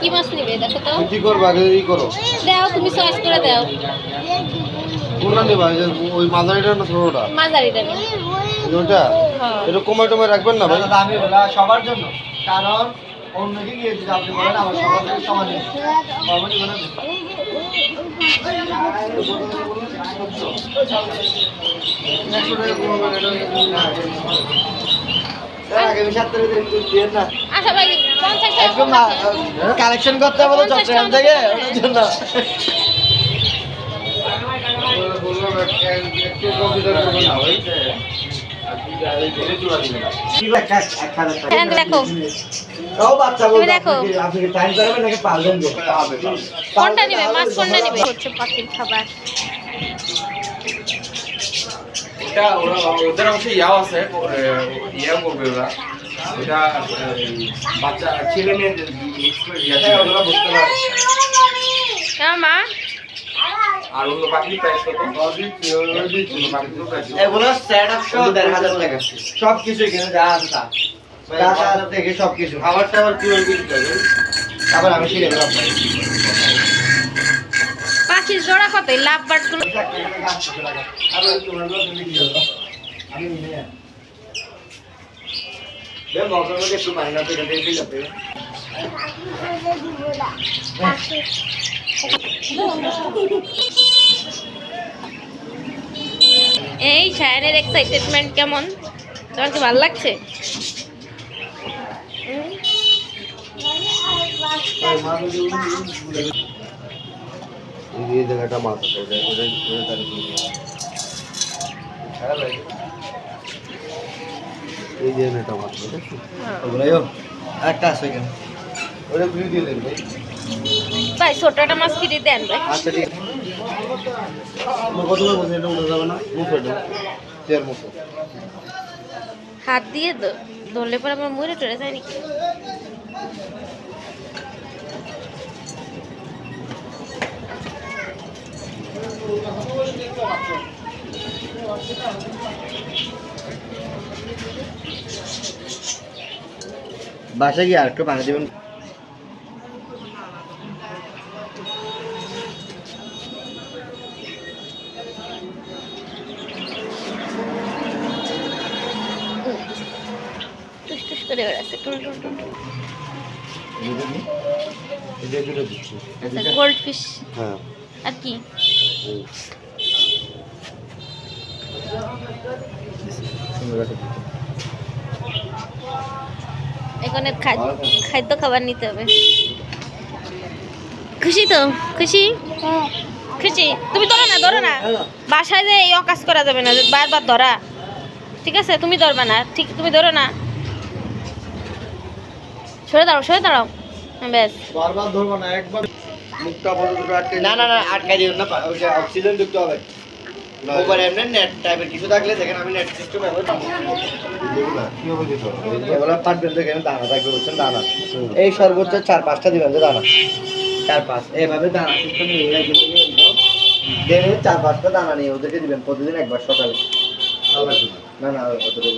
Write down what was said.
কি মাছ নিবে? দেখো তো। কি করব? আগে ই করো। দাও তুমি চয়েস করে দাও। কোনটা নেবা? ওই মাঝারিটা না ছোটটা? মাঝারিটা নিবে ওইটা? হ্যাঁ। এটা কমায় টমায় রাখবেন না ভাই? দামি ওরা সবার জন্য। কারণ অন্যকে গিয়ে যদি আপনি বলেন আমার সবার থেকে সমান না। আচ্ছা ভাই একদম কালেকশন করতে হবে চট্টগ্রাম থেকে ওটার জন্য। হ্যাঁ? কোনটা নিবে? মাছ কোনটা নিবে? হচ্ছে পাখির খাবার। ওরা ওদের অবশ্যই ইয়াও আছে ইয়াও করবে ওরা। ওটা বাচ্চা ছেলে হ্যাঁ, ওগুলো বুঝতে পারে। হ্যাঁ মা? আর অন্য পাখির প্রাইস কত? অন্য পাখির প্রাইস এগুলো সেট আপ সহ দেড় হাজার টাকা। সব কিছু এখানে যা আছে তা। থেকে সব কিছু। খাবার টাবার কি ওই হবে? আমি শিখে দেবো পাখির জোড়া কত লাভ বার্ডগুলো? আমি নিয়ে যাই। মধ্যে একটু পানি না তো দিয়ে দিলে এই শায়নের এক্সাইটেডমেন্ট কেমন? তোমার কি ভালো লাগছে? এই জায়গাটা ওটা ওটা ওটা তাহলে কি হবে? এই যে এটা মাছ আছে ওগুলোও একটা আছে এখানে ওটা ফ্রি দিয়ে দেন ভাই। ভাই ছোটটা মাছ ফিরে দেন ভাই? আচ্ছা ঠিক আছে। আমার কত করে বলছেন এটা উঠে যাবে না? মুখে এটা চেয়ার মুখে হাত দিয়ে ধরলে পরে আমার মরে টরে যায় নাকি? বাসায় গিয়ে আরেকটু পানি দেবেন করে বেড়াচ্ছে দিচ্ছি আচ্ছা গোল্ড ফিশ হ্যাঁ আর কি। সুন্দর একটা। এখানে খাদ্য খাদ্য খাবার নিতে হবে। খুশি তো? খুশি? খুশি? তুমি ধরো না ধরো না। বাসায় যে এই অকাজ করা যাবে না বারবার ধরা। ঠিক আছে? তুমি ধরবা না। ঠিক তুমি ধরো না। সরে দাঁড়াও সরে দাঁড়াও। হ্যাঁ, ব্যাস। বারবার ধরবো না একবার মুখটা না না না আটকাই দিবেন না অক্সিজেন যুক্ত হবে। ওপর এমনি নেট টাইপের কিছু থাকলে দেখেন আমি নেট সিস্টেম ব্যবহার করি। দেবো না কি হবে কিছু এগুলো পাঠবেন দেখেন দানা থাকবে বলছেন দানা। এই সর্বোচ্চ চার পাঁচটা দিবেন যে দানা। চার পাঁচ। এভাবে দানা সিস্টেম নিয়ে রেখে দিবেন এরকম। দেবে চার পাঁচটা দানা নিয়ে ওদেরকে দিবেন প্রতিদিন একবার সকালে। না না অতটুকু